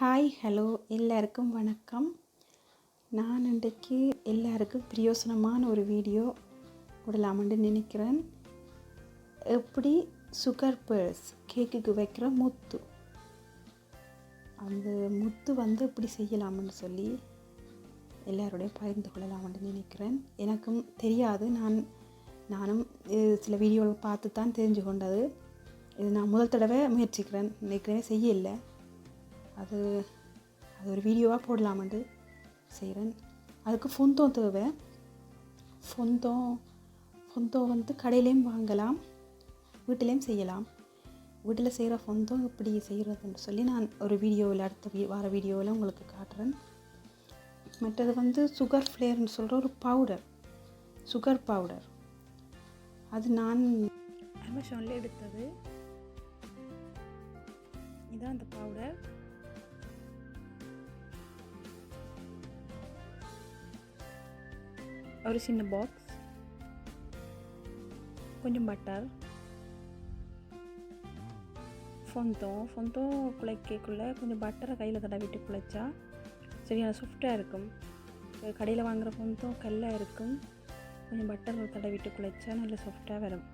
Hi hello எல்லாருக்கும் வணக்கம். நான் இன்றைக்கு எல்லாருக்கும் பிரயோசனமான ஒரு வீடியோ விடலாமென்று நினைக்கிறேன். எப்படி சுகர் பேர்ஸ் கேக்குக்கு வைக்கிற முத்து? அந்த முத்து வந்து எப்படி செய்யலாம்னு சொல்லி எல்லாரோடையும் பகிர்ந்து கொள்ளலாம்னு நினைக்கிறேன். எனக்கும் தெரியாது. நான் நானும் சில வீடியோவில் பார்த்து தான் தெரிஞ்சு கொண்டது. இது நான் முதல் தடவை முயற்சிக்கிறேன். நினைக்கிறேன் செய்யலை. அது அது ஒரு வீடியோவாக போடலாமென்று செய்கிறேன் அதுக்கு ஃபொந்தோம் தேவை. ஃபொந்தோம் ஃபொந்தோம் வந்து கடையிலையும் வாங்கலாம் வீட்டிலையும் செய்யலாம். வீட்டில் செய்கிற ஃபொந்தோம் எப்படி செய்கிறதுன்னு சொல்லி நான் ஒரு வீடியோவில் அடுத்த வீ வார வீடியோவில் உங்களுக்கு காட்டுறேன். மற்றது வந்து சுகர் ஃப்ளேர்னு சொல்கிற ஒரு பவுடர் சுகர் பவுடர் அது நான் அமேசானில் எடுத்தது. இதான் அந்த பவுடர் ஒரு சின்ன பாக்ஸ் கொஞ்சம் பட்டர் ஃபொந்தம் ஃபொந்தம் குழைக்கக்குள்ளே கொஞ்சம் பட்டரை கையில் தடவிட்டு குழைச்சா சரியான சாஃப்டாக இருக்கும். கடையில் வாங்குகிற ஃபொந்தம் கல்லாக இருக்கும். கொஞ்சம் பட்டர் தடவிட்டு குழைச்சா நல்ல சாஃப்டாக வரும்.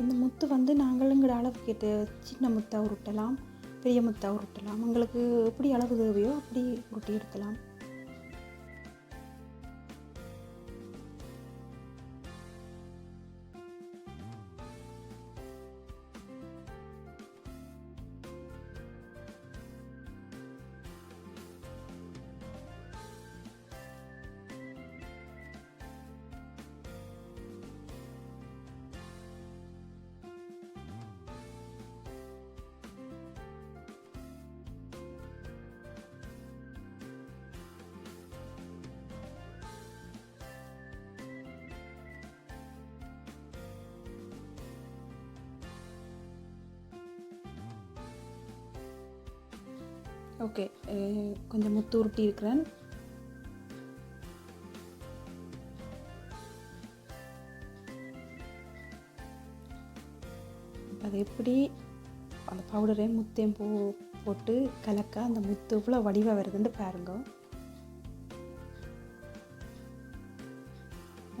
இந்த முத்து வந்து நாங்களுங்கிற அளவுக்கு கேட்டு சின்ன முத்தாக உருட்டலாம் பெரிய முத்தாக உருட்டலாம். உங்களுக்கு எப்படி அளவு தேவையோ அப்படி உருட்டி எடுக்கலாம். ஓகே. கொஞ்சம் முத்து உருட்டி இருக்கிறேன். அது எப்படி? அந்த பவுடரே முத்தையும் போ போட்டு கலக்க அந்த முத்து இவ்வளோ வடிவாக வருதுன்னு பாருங்க.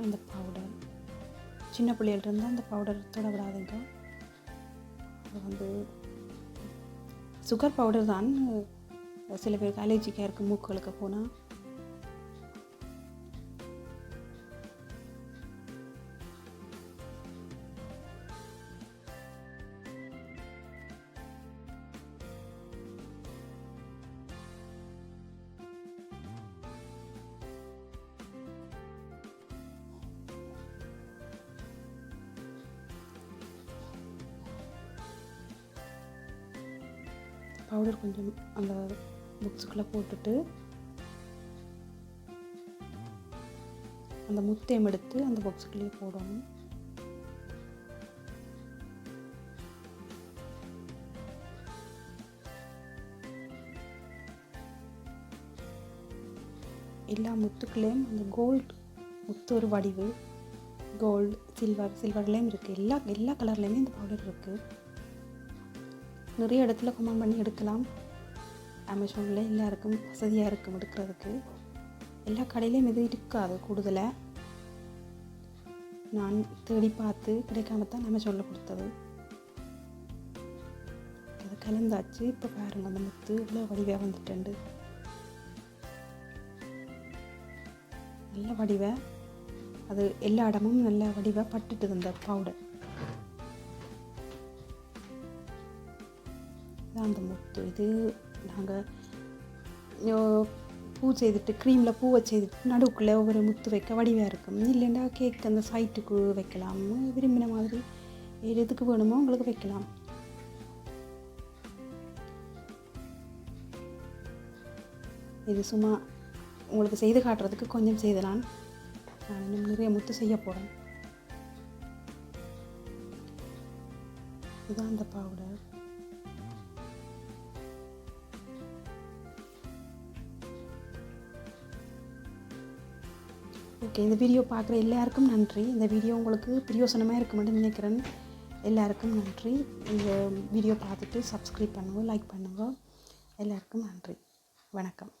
அந்த பவுடர் சின்ன பிள்ளைகள் இருந்தால் அந்த பவுடர் தொட விடாதுங்க அது வந்து சுகர் பவுடர் தான். சில பேருக்கு அலர்ஜிக்காக இருக்குது மூக்களுக்கு போனால் பவுடர் கொஞ்சம் அந்த புக்ஸுக்குள்ளே போட்டுட்டு அந்த முத்தையும் எடுத்து அந்த பாக்ஸுக்குள்ளேயே போடணும். எல்லா முத்துக்குள்ளேயும் அந்த கோல்டு முத்து ஒரு வடிவு கோல்டு சில்வர் சில்வர்லேயும் இருக்குது எல்லா எல்லா கலர்லேயுமே இந்த பவுடர் இருக்குது நிறைய இடத்துல கமெண்ட் பண்ணி எடுக்கலாம். அமேசானில் எல்லாருக்கும் வசதியாக இருக்கும் எடுக்கிறதுக்கு. எல்லா கடையிலையும் இது இருக்காது கூடுதலாக நான் தேடி பார்த்து கிடைக்காம தான் அமேசானில் கொடுத்தது. அது கலந்தாச்சு. இப்போ பாருங்கள் அந்த முத்து இவ்வளோ வடிவாக வந்துட்டு நல்ல வடிவை. அது எல்லா இடமும் நல்ல வடிவை பட்டுட்டு இந்த பவுடர் இதான் அந்த முத்து. இது நாங்கள் பூ செய்துட்டு க்ரீமில் பூவை செய்துட்டு நடுவுக்குள்ளே ஒவ்வொரு முத்து வைக்க வடிவாக இருக்கும். இல்லைன்னா கேக் அந்த சைட்டுக்கு வைக்கலாம். விரும்பின மாதிரி எதுக்கு வேணுமோ உங்களுக்கு வைக்கலாம். இது சும்மா உங்களுக்கு செய்து காட்டுறதுக்கு கொஞ்சம் செய்தலாம் நான் இன்னும் நிறைய முத்து செய்ய போகிறேன் இதுதான் அந்த பவுடர் ஓகே இந்த வீடியோ பார்க்குற எல்லாருக்கும் நன்றி. இந்த வீடியோ உங்களுக்கு பிரியோசனமாக இருக்குமென்னு நினைக்கிறேன். எல்லாருக்கும் நன்றி. இந்த வீடியோ பார்த்துட்டு சப்ஸ்கிரைப் பண்ணுங்கள் லைக் பண்ணுங்கள் எல்லாருக்கும் நன்றி. வணக்கம்.